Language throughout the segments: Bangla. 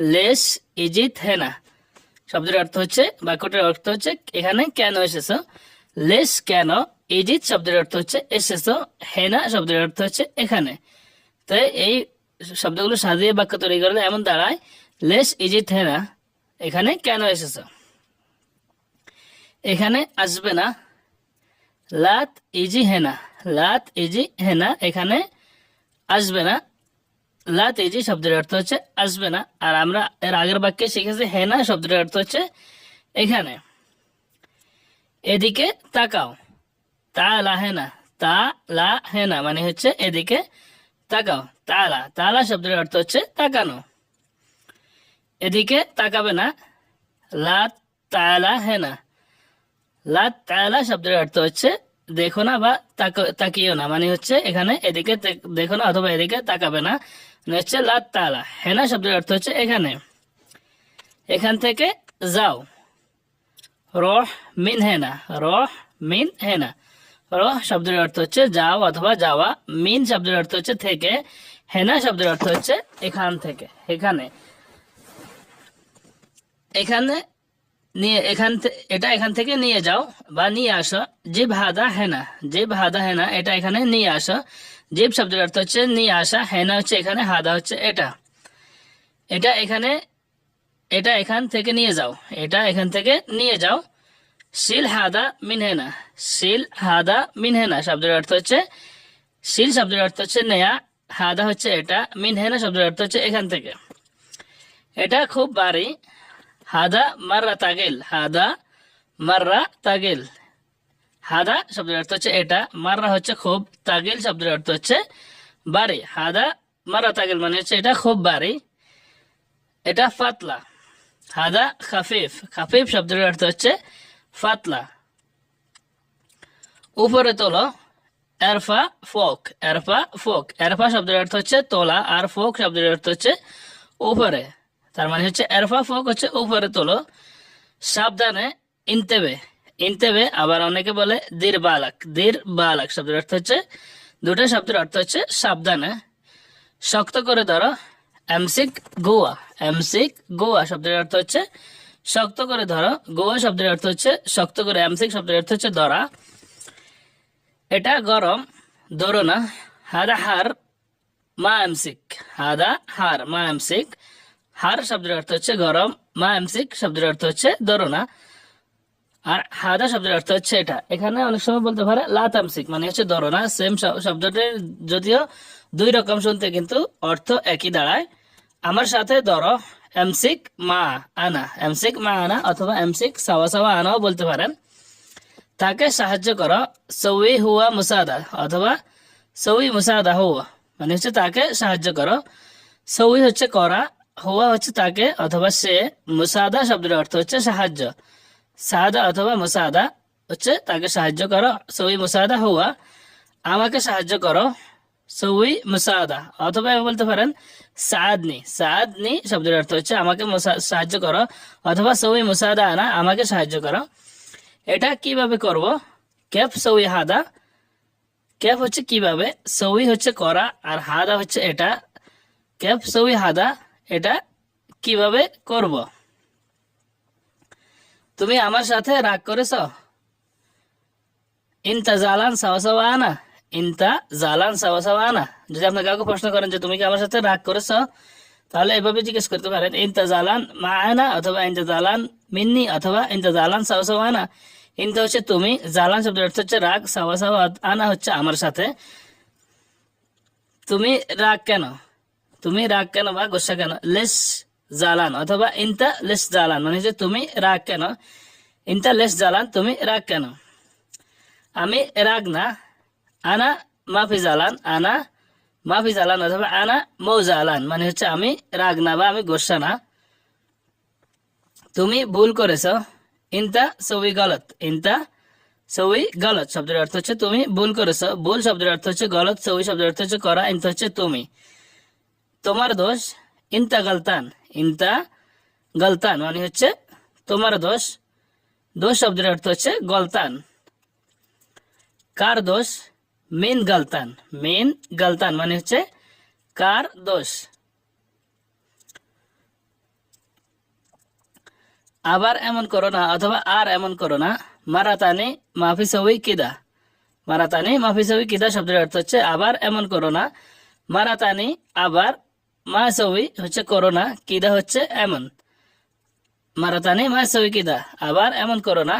লেস ইজিত হেনা। শব্দের অর্থ হচ্ছে, বাক্যটার অর্থ হচ্ছে, এখানে কেন এসেছ? লেস কেন? ইজিত শব্দের অর্থ হচ্ছে, এসেছ। হেনা শব্দের অর্থ হচ্ছে, এখানে। তো এই শব্দগুলো সাজিয়ে বাক্য তৈরি করলে এমন দাঁড়ায়, লেস ইজিত হেনা, এখানে কেন এসেছ? এখানে আসবে না। লাত ইজি হেনা, লাত ইজি হেনা, এখানে আসবে না। লাত ইজি শব্দের অর্থ হচ্ছে আসবে না। আর আমরা এর আগের বাক্যে শিখেছি হেনা শব্দের অর্থ হচ্ছে এখানে। এদিকে তাকাও। তা লা হেনা তা লা হেনা মানে হচ্ছে এদিকে তাকাও। তালা তালা শব্দের অর্থ হচ্ছে তাকানো। এদিকে তাকাবে না। লাত তালা হেনা লাত তালা শব্দের অর্থ হচ্ছে দেখো না বা তাক- তাকিও না মানে হচ্ছে এখানে এদিকে দেখো না অথবা এদিকে তাকাবে না। হচ্ছে লাত তালা। হেনা শব্দের অর্থ হচ্ছে এখানে। এখান থেকে যাও। রহ মিন হেনা। রহ মিন হেনা। রহ শব্দের অর্থ হচ্ছে যাও অথবা যাওয়া। মিন শব্দের অর্থ হচ্ছে থেকে। হেনা শব্দের অর্থ হচ্ছে এখান থেকে, এখানে। এখানে নিয়ে, এখান এটা এখান থেকে নিয়ে যাও বা নিয়ে আসো। যে ভাদা হেনা, যে ভাদা হেনা, এটা এখানে নিয়ে আসো। জিব শব্দের অর্থ হচ্ছে নিয়ে আসা, হেনা হচ্ছে এখানে, হাদা হচ্ছে এটা। এটা এখানে, এটা এখান থেকে নিয়ে যাও, এটা এখান থেকে নিয়ে যাও। শিল হাদা মিনহেনা শিল হাদা মিনহেনা শব্দের অর্থ হচ্ছে শিল শব্দের অর্থ হচ্ছে নেয়া, হাদা হচ্ছে এটা মিনহেনা শব্দের অর্থ হচ্ছে এখান থেকে। এটা খুব ভারী হাদা, মাররা, তাগেল। হাদা, মাররা, তাগেল। হাদা শব্দের অর্থ হচ্ছে এটা, মাররা হচ্ছে খুব, তাগিল শব্দের অর্থ হচ্ছে বাড়ি। হাদা মারা তাগিল মানে হচ্ছে এটা খুব বাড়ি। এটা ফাতলা। হাদা, খাফিফ। খাফিফ শব্দের অর্থ হচ্ছে ফাতলা। উপরে তোলো, এরফা, ফোক। এরফা ফোক। এরফা শব্দের অর্থ হচ্ছে তোলা, আর ফোক শব্দের অর্থ হচ্ছে উপরে। তার মানে হচ্ছে এরফা, ফোক হচ্ছে উপরে তোলো। সাবধানে, ইনতেবে। ইনতেবে আবার অনেকে বলে দীর বালাক দীর বালাক শব্দের অর্থ হচ্ছে, দুটো শব্দের অর্থ হচ্ছে সাবধানে। শক্ত করে ধরো, এমসিক গোয়া এমসিক গোয়া শব্দের অর্থ হচ্ছে, শক্ত করে ধরো, গোয়া শব্দের অর্থ হচ্ছে, শক্ত করে এমসিক শব্দের অর্থ হচ্ছে ধরা। এটা গরম, ধরো না, হাদা হার, মা এমসিক, হাদা হার, মা এমসিক। হার শব্দের অর্থ হচ্ছে গরম, মা এমসিক শব্দের অর্থ হচ্ছে ধরো না। আর হাদা শব্দের অর্থ হচ্ছে এটা। এখানে অনেক সময় বলতে পারে লাতামসিক মানে হচ্ছে ধরো না সেম শব্দটির যদিও দুই রকম শুনতে, কিন্তু অর্থ একই দাঁড়ায়। আমার সাথে ধরো এমসিক মা আনা। এমসিক মা আনা অথবা এমসিক সাওয়া সাওয়া আনাও বলতে পারেন। তাকে সাহায্য করো, সৌই হুয়া মুসাদা, অথবা সৌই মুসাদা হুয়া মানে হচ্ছে তাকে সাহায্য করো। সৌই হচ্ছে করা, হুয়া হচ্ছে তাকে, অথবা সে মুসাদা শব্দের অর্থ হচ্ছে সাহায্য। সাদা অথবা মুসাদা। হচ্ছে তাকে সাহায্য করো সউই মুসাদা হওয়া আমাকে সাহায্য করো সউই মুসাদা। অথবা বলতে পারেন, সাদনি। সাদনি শব্দের অর্থ হচ্ছে আমাকে সাহায্য করো, অথবা সউই মুসাদা আনা আমাকে সাহায্য করো। এটা কীভাবে করব? ক্যাপ সউই হাদা। ক্যাপ হচ্ছে কীভাবে? সউই হচ্ছে করা আর হাদা হচ্ছে এটা। ক্যাপ সউই হাদা, এটা কীভাবে করব? তুমি আমার সাথে রাগ করেছ? ইনতা জালান সাওয়া সাওয়া আনা, ইনতা জালান সাওয়া সাওয়া আনা। যদি আপনি কাউকে প্রশ্ন করেন যে তুমি কি আমার সাথে রাগ করেছ, তাহলে এভাবে জিজ্ঞেস করতে পারেন, ইনতা জালান মা আনা অথবা ইনতা জালান মিন্নি অথবা ইনতা জালান সাওয়া সাওয়া আনা। ইনতা হচ্ছে তুমি, জালান শব্দের অর্থ হচ্ছে রাগ, সাওয়া সাওয়া আনা হচ্ছে আমার সাথে। তুমি রাগ কেন? তুমি রাগ কেন বা গোসা কেন? লেস জালান অথবা ইনতা লেস জালান মানে হচ্ছে তুমি রাগ কেন? ইনতা লেস জালান, তুমি রাগ কেন? আমি রাগ না। আনা মাফি জালান, আনা মাফি জালান অথবা আনা মৌ জালান মানে হচ্ছে আমি রাগ না বা আমি গোসা না। তুমি ভুল করেছ। ইনতা সবই গলত, ইনতা সবই গলত শব্দের অর্থ হচ্ছে তুমি ভুল করেছ। ভুল শব্দের অর্থ হচ্ছে গলত সবই শব্দের অর্থ হচ্ছে করা, ইনতা হচ্ছে তুমি। তোমার দোষ ইনতা গলতান। ইনতা গলতান মানে হচ্ছে তোমার দোষ। দোষ শব্দের অর্থ হচ্ছে গলতান। কার দোষ? মেন গলতান। মেন গলতান মানে হচ্ছে কার দোষ? আবার এমন করো না, অথবা আর এমন করো না। মারাতানি মাফি সবই কিদা। মারাতানি মাফি সবই কিদা শব্দের অর্থ হচ্ছে আবার এমন করো না। মারাতানি আবার মা সবই হচ্ছে করোনা, কিদা হচ্ছে এমন। মারাতানি মা সবই কিদা, আবার এমন করো না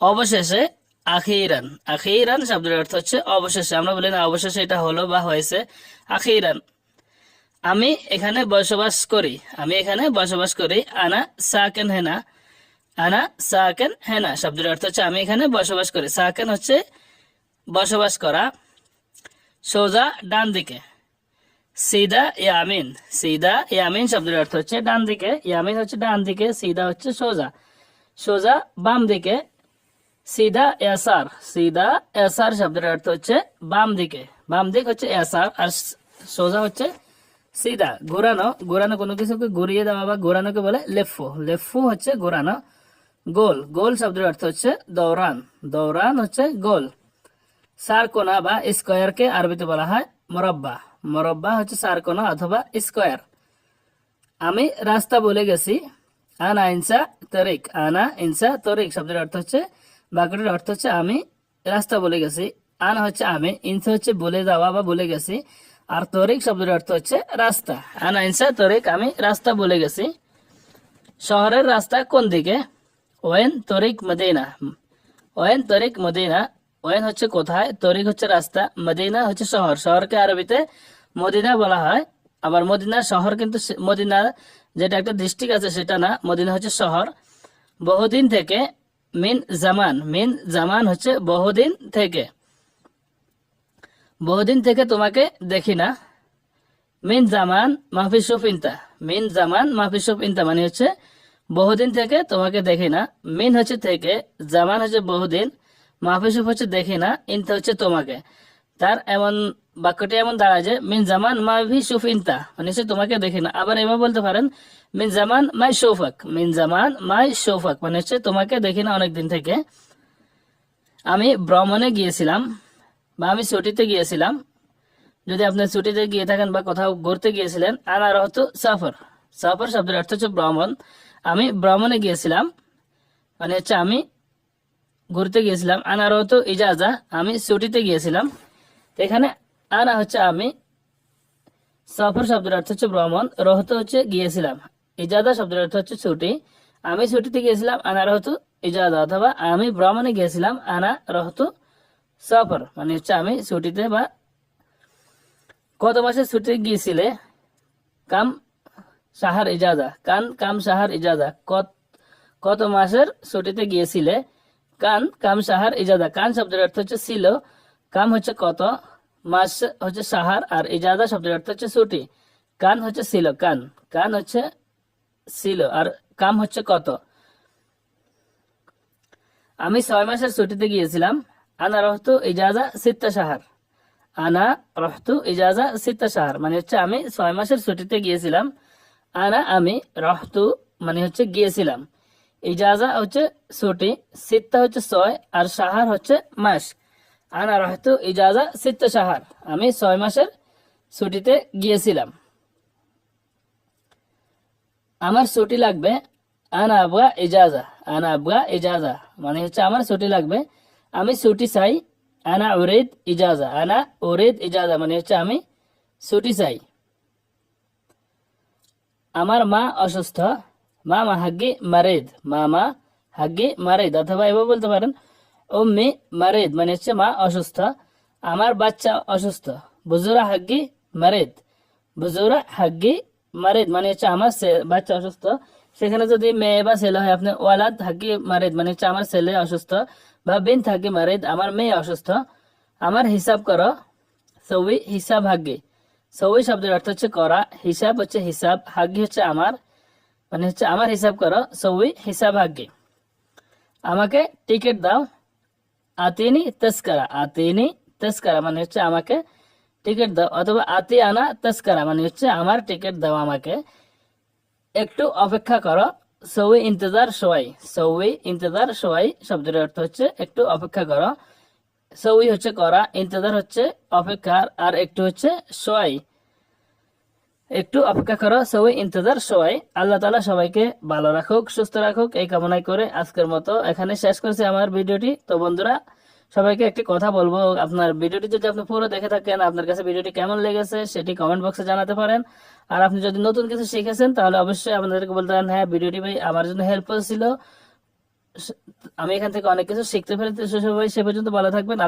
অবশেষে আখিরান। আখিরান শব্দের অর্থ হচ্ছে অবশেষে। আমরা বলি না, অবশেষে এটা হলো বা হয়েছে। আখিরান। আমি এখানে বসবাস করি। আমি এখানে বসবাস করি। আনা সাকেন হেনা। আনা সাকেন হেনা শব্দের অর্থ হচ্ছে আমি এখানে বসবাস করি। সাকেন হচ্ছে বসবাস করা। সোজা ডান দিকে সিদা ইয়ামিন সিদা ইয়ামিন শব্দের অর্থ হচ্ছে ডান দিকে ইয়ামিন হচ্ছে ডান দিকে, সিদা হচ্ছে সোজা। সোজা বাম দিকে, সিদা, এসার। সিদা, এসার শব্দের অর্থ হচ্ছে বাম দিকে। বাম দিক হচ্ছে এসার, আর সোজা হচ্ছে সিদা। ঘোরানো ঘোরানো কোনো কিছুকে ঘুরিয়ে দেওয়া বা ঘোরানোকে বলে লেফু। লেফু হচ্ছে ঘোরানো গোল। গোল শব্দের অর্থ হচ্ছে দৌড়ান। দৌড়ান হচ্ছে গোল। সারকোনা বা স্কোয়ারকে আরবিতে বলা হয় মরব্বা। মরব্বা হচ্ছে সারকোনা অথবা স্কোয়ার। আমি রাস্তা বলে গেছি। আনা ইনসা তরিক, আনা ইনসা তরিক শব্দের অর্থ হচ্ছে, বাক্যটির অর্থ হচ্ছে আমি রাস্তা বলে গেছি। আনা হচ্ছে আমি, ইনসা হচ্ছে বলে যাওয়া বা বলে গেছি। আর তরিক শব্দের অর্থ হচ্ছে রাস্তা। আনা ইনসা তরিক, আমি রাস্তা বলে গেছি। শহরের রাস্তা কোন দিকে? ওয়েন তরিক মদিনা। ওয়েন তরিক মদিনা। ওয়েন হচ্ছে কোথায়, তরিক হচ্ছে রাস্তা, মদিনা হচ্ছে শহর। শহরকে আরবিতে মদিনা বলা হয়। আবার মদিনা শহর কিন্তু মদিনা যেটা একটা ডিস্ট্রিক্ট আছে সেটা না, মদিনা হচ্ছে শহর। বহুদিন থেকে মিন জামান মিন জামান হচ্ছে বহুদিন থেকে। বহুদিন থেকে তোমাকে দেখি না। মিন জামান মাহফিজ ইনতা মিন জামান মাহফিজ ইনতা মানে হচ্ছে বহুদিন থেকে তোমাকে দেখি না। মিন হচ্ছে থেকে, জামান হচ্ছে বহুদিন। মাহফিজ হচ্ছে দেখি না, ইনতা হচ্ছে তোমাকে। তার এমন বাক্যটি এমন দাঁড়ায় যে, মিন জামান মাভি সুফ ইনতা। মানে হচ্ছে তোমাকে দেখি না। আবার এবার বলতে পারেন, মিন জামান মাই শোফাক মিন জামান মাই শোফাক মানে হচ্ছে তোমাকে দেখি না অনেকদিন থেকে। আমি ভ্রমণে গিয়েছিলাম বা আমি ছুটিতে গিয়েছিলাম। যদি আপনি ছুটিতে গিয়ে থাকেন বা কোথাও ঘুরতে গিয়েছিলেন আনা রহতু সফর। সফর শব্দের অর্থ হচ্ছে ভ্রমণ। আমি ভ্রমণে গিয়েছিলাম। মানে হচ্ছে আমি ঘুরতে গিয়েছিলাম। আনা রহতু ইজাজা, আমি ছুটিতে গিয়েছিলাম। এখানে আনা হচ্ছে আমি, সফর শব্দের অর্থ হচ্ছে ভ্রমণ, রহতু হচ্ছে গিয়েছিলাম। ইজাদা শব্দের অর্থ হচ্ছে ছুটি। আমি ছুটিতে গিয়েছিলাম আনা রহতু ইজাদা অথবা আমি ভ্রমণে গিয়েছিলাম, আনা, রহতু সফর। মানে হচ্ছে আমি ছুটিতে বা কত মাসে ছুটি গিয়েছিলে, কাম সাহার ইজাদা কান, কাম সাহার ইজাদা কত কত মাসের ছুটিতে গিয়েছিলে কান, কাম সাহার, ইজাদা। কান শব্দের অর্থ হচ্ছে ছিল। কাম হচ্ছে কত? মাস হচ্ছে সাহার আর ইজাদা শব্দের অর্থ হচ্ছে ছুটি। কান হচ্ছে ছিল, কান। কান হচ্ছে ছিল আর কাম হচ্ছে কত? আমি ছয় মাসের ছুটিতে গিয়েছিলাম। আনা রহতু ইজাজা সিত্তা সাহার। আনা রহতু ইজাজা সিত্তা সাহার। মানে হচ্ছে আমি ছয় মাসের ছুটিতে গিয়েছিলাম। আনা আমি রহতু মানে হচ্ছে গিয়েছিলাম। ইজাজা হচ্ছে ছুটি, সিত্তা হচ্ছে ছয় আর সাহার হচ্ছে মাস। আনা রহতু ইজাজা সিত্তা সাহার। আমি ছয় মাসের ছুটিতে গিয়েছিলাম। আমার ছুটি লাগবে আনা আবগা ইজাজা। আনা আবগা ইজাজা মানে হচ্ছে আমার ছুটি লাগবে। আমি ছুটি চাই আনা ওরেদ ইজাজা। আনা ওরেদ ইজাজা মানে হচ্ছে আমি ছুটি চাই। আমার মা অসুস্থ। মা মা হাগ্গি মারেদ মামা মা হাগ্গি মারেদ অথবা এভাবে বলতে পারেন উম্মি মারেদ মানে হচ্ছে মা অসুস্থ, আমার বাচ্চা অসুস্থ। বুজুরা হাগ্গি মারেদ বুজুরা হাগ্গি মারেদ মানে হচ্ছে আমার বাচ্চা অসুস্থ। সেখানে যদি মেয়ে বা ছেলে হয়, আপনি ওয়ালাদ হাগ্গি মারেদ মানে হচ্ছে আমার ছেলে অসুস্থ বা বিন হাগ্গি মারেদ আমার মেয়ে অসুস্থ। আমার হিসাব করো সবই হিসাব হাগ্গি সবই শব্দের অর্থ হচ্ছে করা, হিসাব হচ্ছে হিসাব। হাগ্গি হচ্ছে আমার মানে হচ্ছে আমার হিসাব করো সবই হিসাব হাগ্গি আমাকে টিকিট দাও, আতিনি তস্করা আতিনি তস্করা মানে হচ্ছে আমাকে টিকিট দাও, অথবা আতি আনা তস্করা মানে হচ্ছে আমার টিকিট দাও আমাকে। একটু অপেক্ষা করো, সৌই ইন্তজার সোয়াই সৌই ইন্তজার সোয়াই শব্দের অর্থ হচ্ছে একটু অপেক্ষা করো। সৌই হচ্ছে করা, ইন্তজার হচ্ছে অপেক্ষার, আর একটু হচ্ছে সোয়াই একটু অপেক্ষা করো, সবাই ইন্তজার, সবাই। আল্লাহ তালা সবাইকে ভালো রাখুক, সুস্থ রাখুক, এই কামনাই করে আজকের মতো এখানে শেষ করছি আমার ভিডিওটি। তো বন্ধুরা, সবাইকে একটি কথা বলব, আপনার ভিডিওটি যদি আপনি পুরো দেখে থাকেন, আপনার কাছে ভিডিওটি কেমন লেগেছে সেটি কমেন্ট বক্সে জানাতে পারেন। আর আপনি যদি নতুন কিছু শিখেছেন, তাহলে অবশ্যই আপনাদেরকে বলতে পারেন হ্যাঁ ভিডিওটি ভাই আমার জন্য হেল্পফুল ছিল। আমি এখান থেকে অনেক কিছু শিখতে পেরেছি সবাই সে পর্যন্ত ভালো থাকবেন।